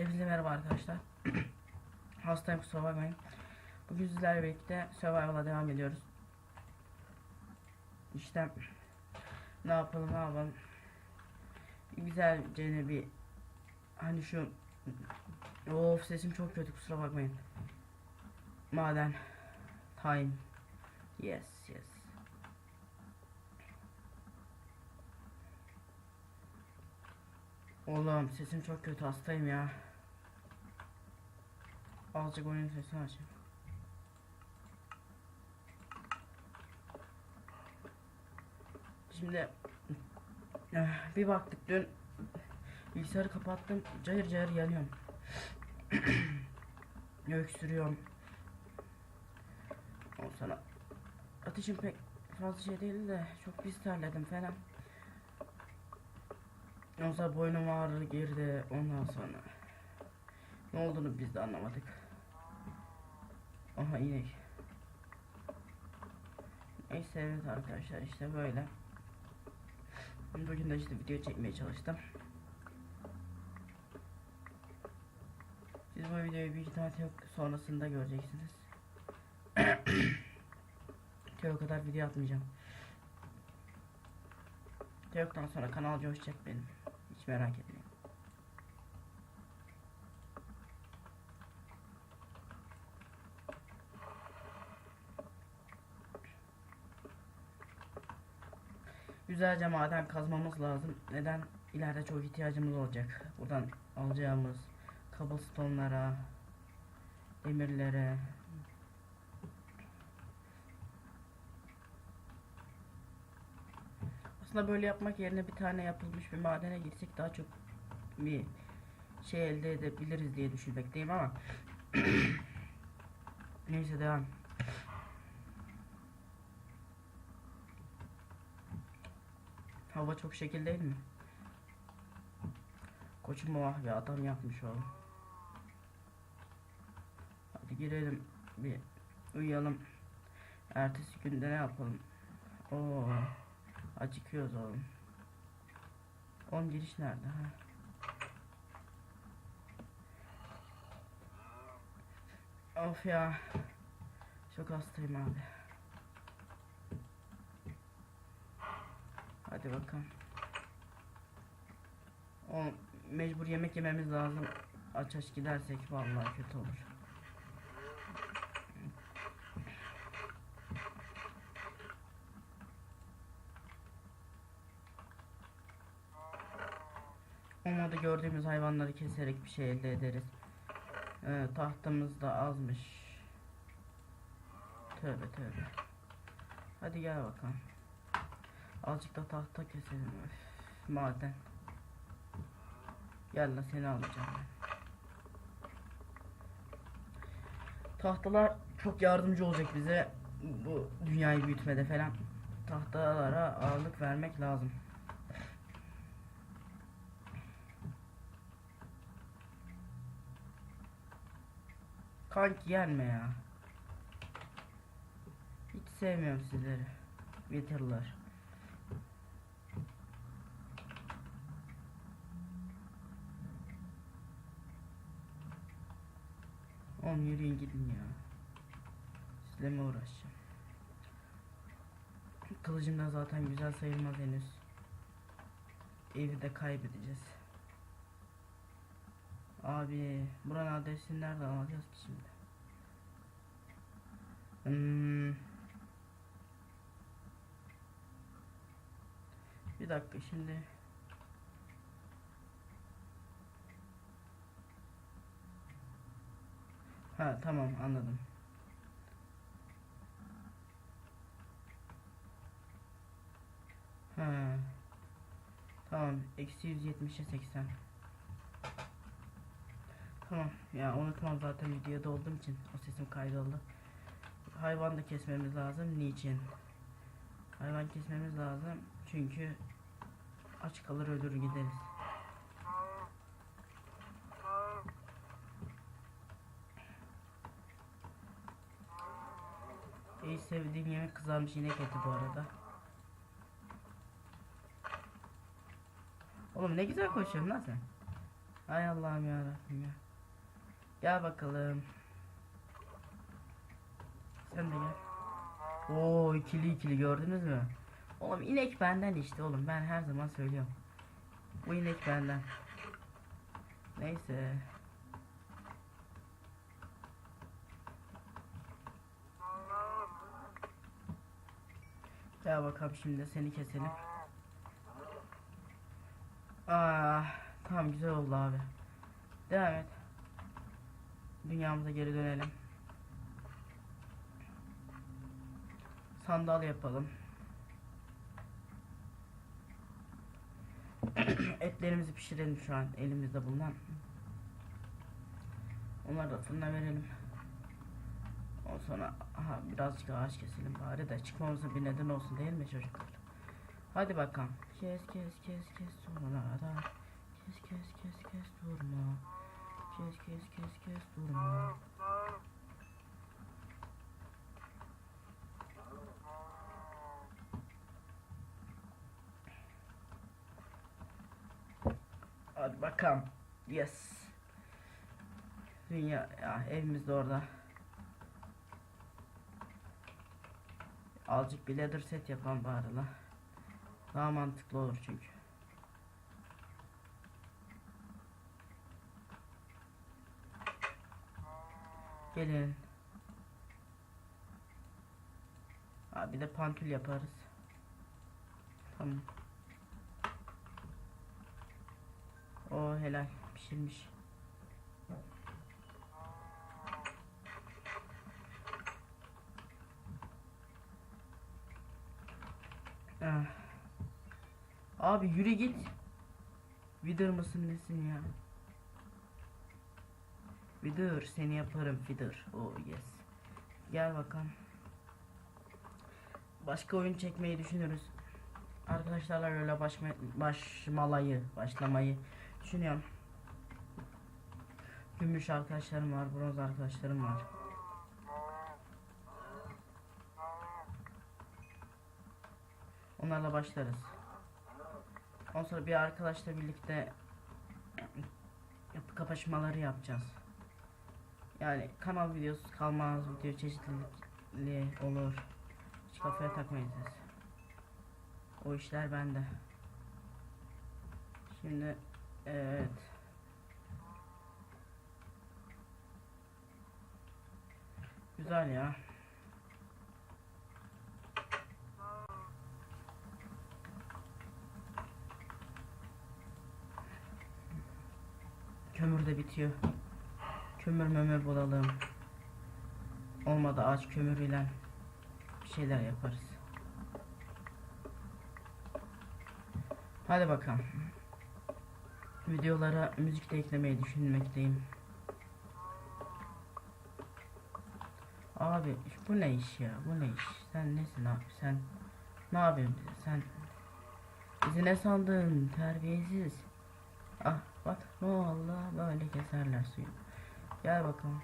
Hepinize merhaba arkadaşlar. Hastayım kusura bakmayın. Bugün sizlerle birlikte Survival'a devam ediyoruz. İşte ne yapalım ne yapalım. Güzelce bir hani şu of sesim çok kötü kusura bakmayın. Maden time. Yes yes. Oğlum sesim çok kötü hastayım ya. Azıcık oyun sesini açayım. Şimdi eh, bir baktık dün bilgisayarı kapattım cayır cayır yanıyorum. Öksürüyorum. Ondan sonra ateşim pek fazla şey değil de çok pis terledim falan. Ondan boynum ağrı girdi ondan sonra. Ne olduğunu biz de anlamadık. Aha inek. Neyse evet arkadaşlar işte böyle. Bugün de işte video çekmeye çalıştım. Siz bu videoyu büyük ihtimalle yok sonrasında göreceksiniz. o kadar video atmayacağım. Teok'tan sonra kanal coşacak benim. Hiç merak etmeyin. Güzelce maden kazmamız lazım. Neden? İleride çok ihtiyacımız olacak. Buradan alacağımız cobblestone'lara, demirlere, Aslında böyle yapmak yerine bir tane yapılmış bir madene gitsek daha çok bir şey elde edebiliriz diye düşünmekteyim ama neyse devam. Hava çok şekil değil mi? Koçum vah bir adam yapmış oğlum. Hadi girelim bir uyuyalım. Ertesi günde ne yapalım? Oo. Acıkıyoruz oğlum. Oğlum giriş nerede ha? Of ya. Çok hastayım abi. Hadi bakalım. Oğlum mecbur yemek yememiz lazım. Aç aç gidersek vallahi kötü olur. Olmadı gördüğümüz hayvanları keserek bir şey elde ederiz. Ee, tahtamız da azmış. Tövbe tövbe. Hadi gel bakalım. Azıcık da tahta keselim. Maden. Gel la seni alacağım ben. Tahtalar çok yardımcı olacak bize. Bu dünyayı büyütmede falan. Tahtalara ağırlık vermek lazım. Kanki gelme ya. Hiç sevmiyorum sizleri. Wither'lar. Oğlum yürüyün gidin ya. Sizle mi uğraşacağım? Kılıcım da zaten güzel sayılmaz henüz. Evi de kaybedeceğiz. Abi buranın adresini nereden alacağız ki şimdi? Hmm. Bir dakika şimdi. Ha tamam anladım. Ha. Tamam. Eksi 170'e 80. Tamam ya unutmam zaten videoda olduğum için o sesim kaydoldu. Hayvan da kesmemiz lazım. Niçin? Hayvan kesmemiz lazım çünkü aç kalır ölür gideriz. En sevdiğim yemek kızarmış inek eti bu arada. Oğlum ne güzel koşuyorsun lan sen. Hay Allah'ım ya Rabbim ya. Gel bakalım. Sen de gel. Oo ikili ikili gördünüz mü? Oğlum inek benden işte oğlum ben her zaman söylüyorum. Bu inek benden. Neyse. Gel bakalım şimdi seni keselim. Aa, tamam güzel oldu abi. Devam et. Dünyamıza geri dönelim. Sandal yapalım. Etlerimizi pişirelim şu an elimizde bulunan. Onları da fırına verelim. Ondan sonra aha, birazcık ağaç keselim bari de çıkmamızın bir neden olsun değil mi çocuklar? Hadi bakalım. Kes kes kes kes durma da. Kes kes kes kes durma. Kes kes kes kes durma. Hadi bakalım. Yes. Dünya ya evimiz de orada. Azıcık bir leather set yapan bari la. Daha mantıklı olur çünkü. Gelin. Ha, bir de pantül yaparız. Tamam. O helal pişirmiş. Ah. Abi yürü git. Vidır mısın nesin ya? Vidır seni yaparım Vidır. Oh yes. Gel bakalım. Başka oyun çekmeyi düşünürüz. Arkadaşlarla öyle başma, başmalayı, başlamayı düşünüyorum. Gümüş arkadaşlarım var, bronz arkadaşlarım var. Onlarla başlarız. Ondan sonra bir arkadaşla birlikte yapı kapışmaları yapacağız. Yani kanal videosu kalmaz, video çeşitliliği olur. Hiç kafaya takmayın siz. O işler bende. Şimdi evet. Güzel ya. De bitiyor. Kömür mömür bulalım. Olmadı ağaç kömürüyle bir şeyler yaparız. Hadi bakalım. Videolara müzik de eklemeyi düşünmekteyim. Abi bu ne iş ya? Bu ne iş? Sen nesin abi? Sen ne yapıyorsun bize? Sen bizi ne sandın? Terbiyesiz. Ah bak ne oldu? Böyle keserler suyu. Gel bakalım.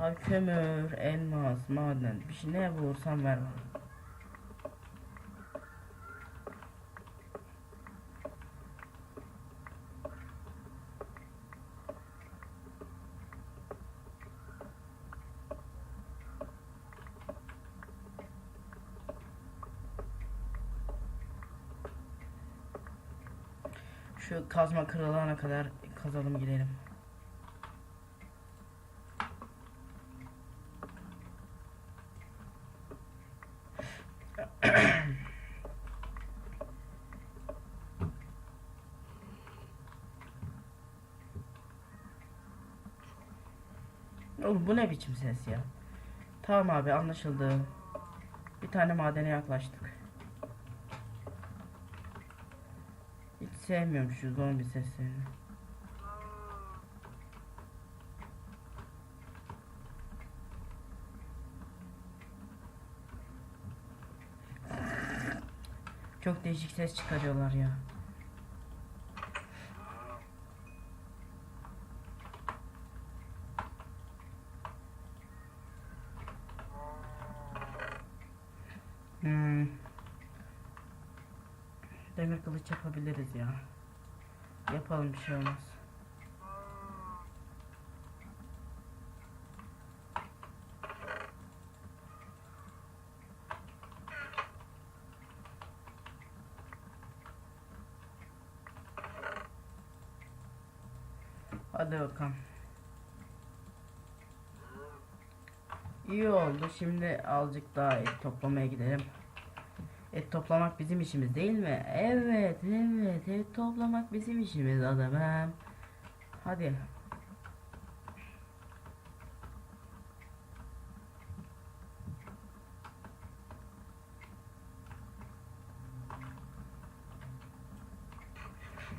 Abi kömür, elmas, maden bir şey ne bulursan ver bana. Şu kazma kırılana kadar kazalım gidelim. Oğlum bu ne biçim ses ya? Tamam abi anlaşıldı. Bir tane madene yaklaştık. Hiç sevmiyorum şu zombi seslerini. Çok değişik ses çıkarıyorlar ya. Hmm. Demir kılıç yapabiliriz ya. Yapalım bir şey olmaz. Hadi bakalım. İyi oldu. Şimdi azıcık daha toplamaya gidelim. Et toplamak bizim işimiz değil mi? Evet, evet. Et toplamak bizim işimiz adamım. Hadi.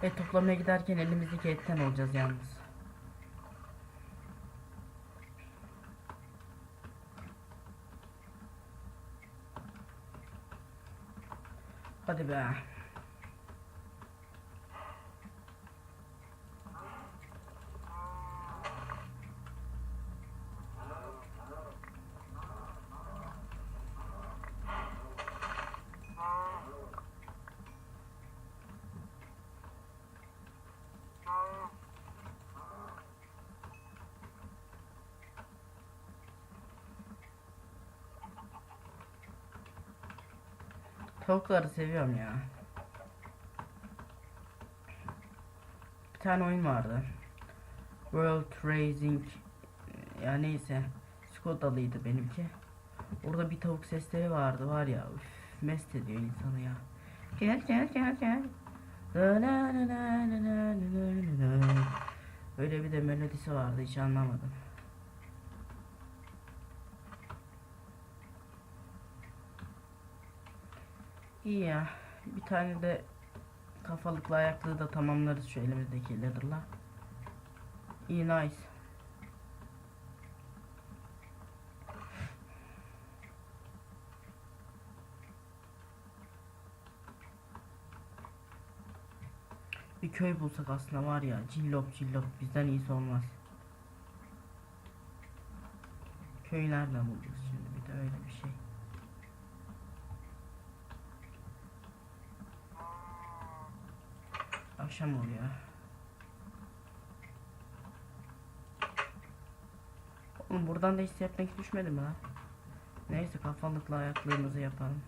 Et toplamaya giderken elimizdeki etten olacağız yalnız. Pa, 啊 Tavukları seviyorum ya. Bir tane oyun vardı. World Raising e, ya neyse. Skodalıydı benimki. Orada bir tavuk sesleri vardı var ya. Üf, mest ediyor insanı ya. Gel gel gel gel. Öyle bir de melodisi vardı hiç anlamadım. İyi ya. Bir tane de kafalıklı ayaklığı da tamamlarız şu elimizdeki leather'la. İyi nice. Bir köy bulsak aslında var ya cillop cillop bizden iyisi olmaz. Köy nereden bulacağız şimdi bir de öyle bir şey. Akşam oluyor. Oğlum buradan da hissetmek düşmedi mi lan? Neyse kafalıkla ayaklığımızı yapalım.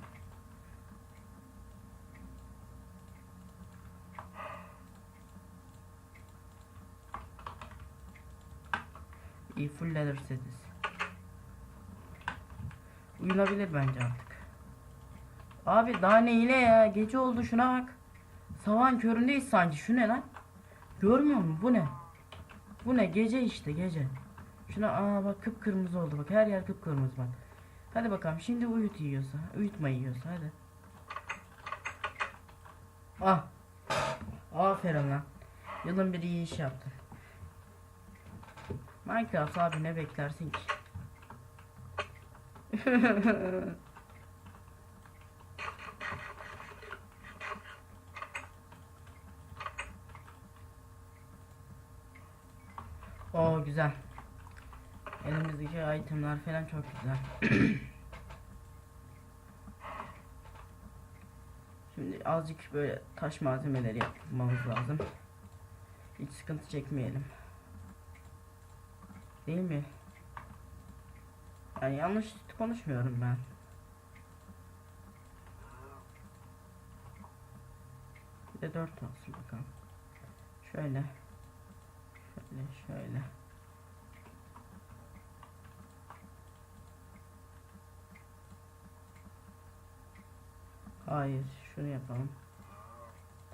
İyi full leather setiz. Uyunabilir bence artık. Abi daha ne yine ya? Gece oldu şuna bak. Sabahın köründeyiz sanki. Şu ne lan? Görmüyor musun? Bu ne? Bu ne? Gece işte gece. Şuna aa bak kıpkırmızı oldu bak. Her yer kıpkırmızı bak. Hadi bakalım şimdi uyut yiyorsa. Uyutma yiyorsa hadi. Ah. Aferin lan. Yılın bir iyi iş yaptın. Minecraft abi ne beklersin ki? Oo güzel. Elimizdeki itemler falan çok güzel. Şimdi azıcık böyle taş malzemeleri yapmamız lazım. Hiç sıkıntı çekmeyelim. Değil mi? Yani yanlış konuşmuyorum ben. Bir de dört olsun bakalım. Şöyle. Şöyle. Hayır, şunu yapalım.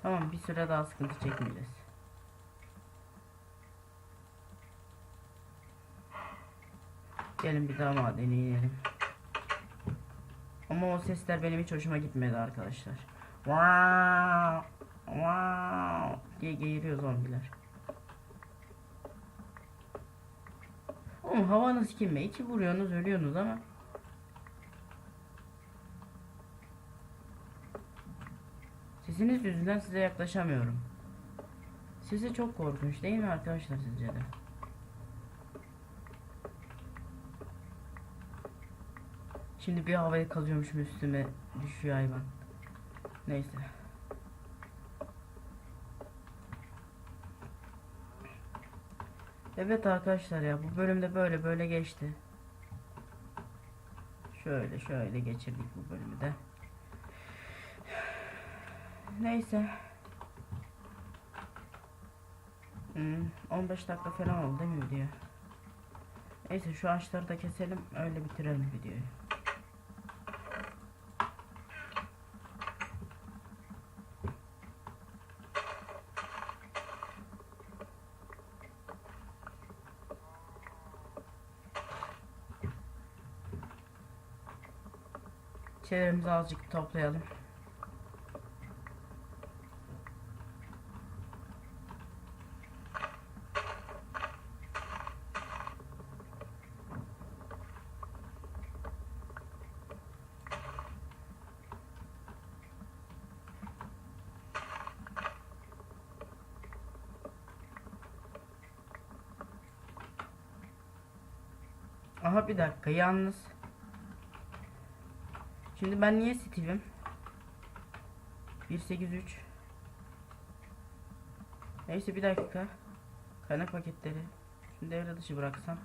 Tamam, bir süre daha sıkıntı çekmeyeceğiz. Gelin bir daha madene inelim. Ama o sesler benim hiç hoşuma gitmedi arkadaşlar. Wow, wow diye geğiriyor zombiler. Oğlum havanız kime? İki vuruyorsunuz ölüyorsunuz ama. Sesiniz yüzünden size yaklaşamıyorum. Sesi çok korkunç değil mi arkadaşlar sizce de? Şimdi bir havaya kalıyormuşum üstüme düşüyor hayvan. Neyse. Evet arkadaşlar ya bu bölümde böyle böyle geçti. Şöyle şöyle geçirdik bu bölümü de. Neyse. Hmm, 15 dakika falan oldu değil mi video? Neyse şu ağaçları da keselim öyle bitirelim videoyu. Çevremizi azıcık toplayalım. Aha bir dakika yalnız. Şimdi ben niye Steve'im? 183 Neyse bir dakika. Kaynak paketleri. Şimdi devre dışı bıraksam.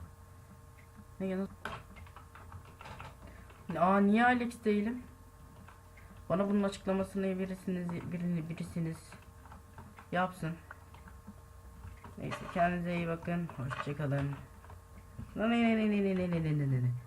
Ne yanı? Aa niye Alex değilim? Bana bunun açıklamasını birisiniz birini birisiniz yapsın. Neyse kendinize iyi bakın. Hoşçakalın. Ne ne ne ne ne ne ne ne ne ne.